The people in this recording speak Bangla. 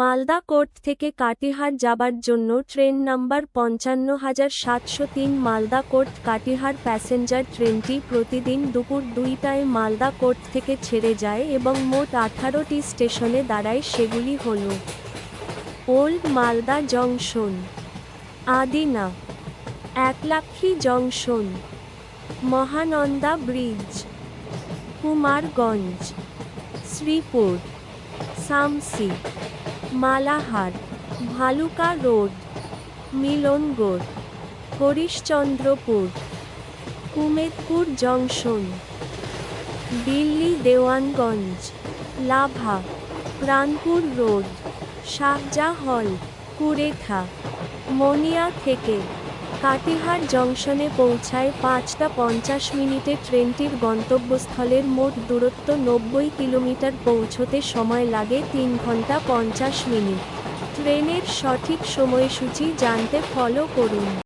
মালদা কোর্ট থেকে কাটিহার যাবার জন্য ট্রেন নাম্বার পঞ্চান্ন হাজার সাতশো তিন মালদা কোর্ট কাটিহার প্যাসেঞ্জার ট্রেনটি প্রতিদিন দুপুর দুইটায় মালদা কোর্ট থেকে ছেড়ে যায় এবং মোট আঠারোটি স্টেশনে দাঁড়ায় সেগুলি হল old Malda junction, Adina, Eklakhi junction, Mahananda bridge, Kumarganj, Sripur, Samsi. Malahar, Bhaluka road Milangarh Harishchandrapur, Kumedpur junction, Delhi Dewanganj, Lava, Pranpur road, Shahjahal Kurekha Maniya থেকে কাটিহার জংশনে পৌঁছায় পাঁচটা পঞ্চাশ মিনিটে ট্রেনটির গন্তব্যস্থলের মোট দূরত্ব নব্বই কিলোমিটার, পৌঁছতে সময় লাগে তিন ঘণ্টা পঞ্চাশ মিনিট। ট্রেনের সঠিক সময়সূচি জানতে ফলো করুন।